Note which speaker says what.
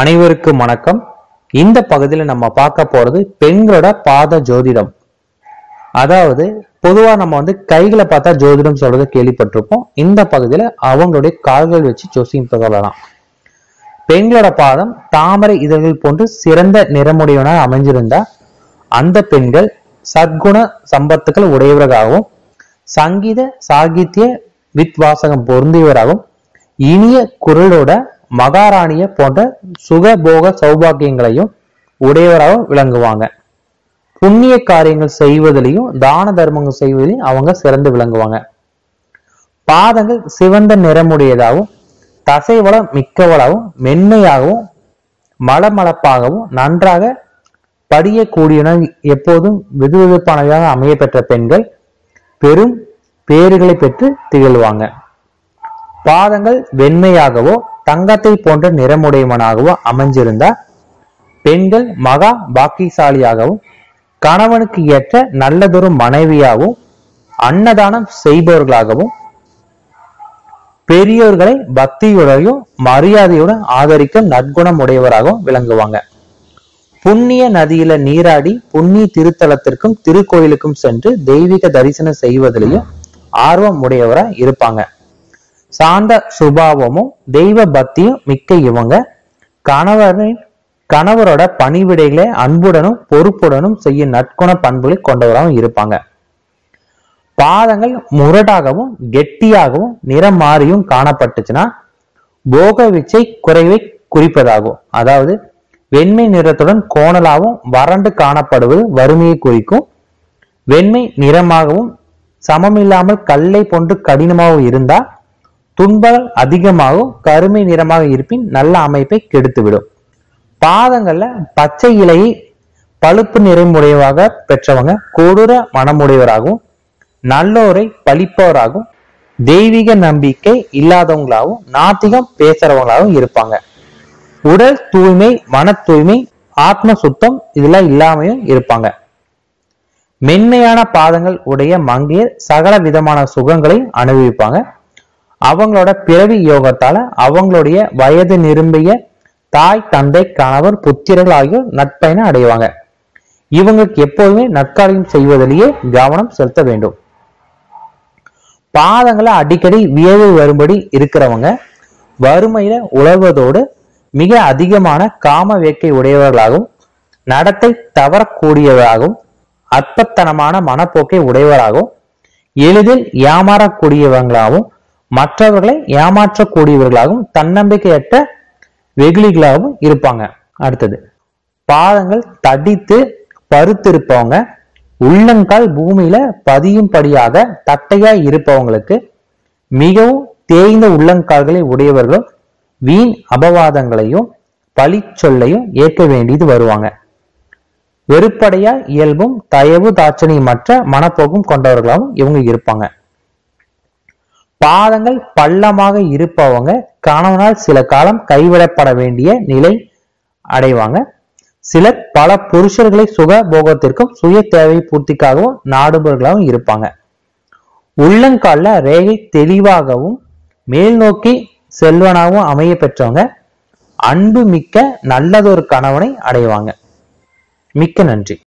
Speaker 1: அனைவருக்கும் வணக்கம். இந்த பகுதியில் நம்ம பார்க்க போறது பெண்களோட பாத ஜோதிடம். அதாவது பொதுவா நம்ம வந்து கைகளை பார்த்தா ஜோதிடம் சொல்றதை கேள்விப்பட்டிருப்போம். இந்த பகுதியில அவங்களுடைய கால்கள் வச்சு ஜோசியம் சொல்லலாம் பெண்களோட பாதம் தாமரை இதழ்கள் போன்று சிறந்த நிறமுடையவனாக அமைஞ்சிருந்தா அந்த பெண்கள் சத்குண சம்பத்துக்கள் உடையவராகவும் சங்கீத சாகித்ய வித்வாசகம் பொருந்தியவராகவும் இனிய குரலோட மகாராணிய போன்ற சுகபோக சௌபாகியங்களையும் உடையவராகவும் விளங்குவாங்க. புண்ணிய காரியங்கள் செய்வதிலையும் தான தர்மங்கள் செய்வதிலையும் அவங்க சிறந்து விளங்குவாங்க. பாதங்கள் சிவந்த நிறமுடையதாகவும் தசைவளம் மிக்கவளாகவும் மென்மையாகவும் மலமளப்பாகவும் நன்றாக படியக்கூடியன எப்போதும் வெதுவெதுப்பானதாக அமைய பெற்ற பெண்கள் பெரும் பேறுகளை பெற்று திகழ்வாங்க. பாதங்கள் வெண்மையாகவோ தங்கத்தை போன்ற நிறமுடையவனாகவோ அமைஞ்சிருந்தா பெண்கள் மகா பாக்கியசாலியாகவும் கணவனுக்கு ஏற்ற நல்லதொரு மனைவியாகவும் அன்னதானம் செய்பவர்களாகவும் பெரியோர்களை பக்தியுடையும் மரியாதையுடன் ஆதரிக்கும் நற்குணம் உடையவராகவும் விளங்குவாங்க. புண்ணிய நதியில நீராடி புண்ணிய திருத்தலத்திற்கும் திருக்கோயிலுக்கும் சென்று தெய்வீக தரிசனம் செய்வதிலையும் ஆர்வம் உடையவரா இருப்பாங்க. சாந்த சுபாவமும் தெய்வ பக்தியும் மிக்க இவங்க. கணவரின் கணவரோட பணிவிடைகளை அன்புடனும் பொறுப்புடனும் செய்யும் நற்குண பண்புகளை கொண்டவராகவும் இருப்பாங்க. பாதங்கள் முரடாகவும் கெட்டியாகவும் நிறம் மாறியும் காணப்பட்டுச்சுன்னா போக விச்சை குறைவை குறிப்பதாகும். அதாவது வெண்மை நிறத்துடன் கோணலாகவும் வறண்டு காணப்படுவது வறுமையை குறிக்கும். வெண்மை நிறமாகவும் சமமில்லாமல் கல்லை போன்று கடினமாகவும் இருந்தால் துன்பங்கள் அதிகமாகவும் கருமை நிறமாக இருப்பின் நல்ல அமைப்பை கெடுத்துவிடும். பாதங்கள்ல பச்சை இலையை பழுப்பு நிறமுடையவாக பெற்றவங்க கொடூர மனமுடையவராகவும் நல்லோரை பழிப்பவராகவும் தெய்வீக நம்பிக்கை இல்லாதவங்களாகவும் நாத்திகம் பேசுறவங்களாகவும் இருப்பாங்க. உடல் தூய்மை மன தூய்மை ஆத்ம சுத்தம் இதெல்லாம் இல்லாமையும் இருப்பாங்க. மென்மையான பாதங்கள் உடைய மங்கையர் சகல விதமான சுகங்களை அனுபவிப்பாங்க. அவங்களோட பிறவி யோகத்தால அவங்களுடைய வயது நிரும்பிய தாய் தந்தை கணவர் புத்திரர்கள் ஆகியோர் நட்பயனை அடைவாங்க. இவங்களுக்கு எப்போதுமே நற்காரியம் செய்வதிலேயே கவனம் செலுத்த வேண்டும். பாதங்களை அடிக்கடி வியவு வரும்படி இருக்கிறவங்க வறுமையில உழவதோடு மிக அதிகமான காம வேக்கை உடையவர்களாகவும் நடத்தை தவறக்கூடியவராகவும் அற்பத்தனமான மனப்போக்கை உடையவராகவும் எளிதில் ஏமாறக்கூடியவங்களாகவும் மற்றவர்களை ஏமாற்றக்கூடியவர்களாகவும் தன்னம்பிக்கையற்ற வெகுளிகளாகவும் இருப்பாங்க. அடுத்தது பாதங்கள் தடித்து பருத்திருப்பவங்க உள்ளங்கால் பூமியில பதியும்படியாக தட்டையா இருப்பவங்களுக்கு மிகவும் தேய்ந்த உள்ளங்கால்களை உடையவர்களும் வீண் அபவாதங்களையும் பழிச்சொல்லையும் ஏற்க வேண்டியது வருவாங்க. வெறுப்படையா இயல்பும் தயவு தாட்சணியமற்ற மனப்போக்கும் கொண்டவர்களாகவும் இவங்க இருப்பாங்க. பாதங்கள் பள்ளமாக இருப்பவங்க கணவனால் சில காலம் கைவிடப்பட வேண்டிய நிலை அடைவாங்க. சிலர் பல புருஷர்களை சுக போகத்திற்கும் சுய தேவை பூர்த்திக்காகவும் நாடுபவர்களாகவும் இருப்பாங்க. உள்ளங்கால்ல ரேகை தெளிவாகவும் மேல் நோக்கி செல்வனாகவும் அமைய பெற்றவங்க அன்பு மிக்க நல்லதொரு கணவனை அடைவாங்க. மிக்க நன்றி.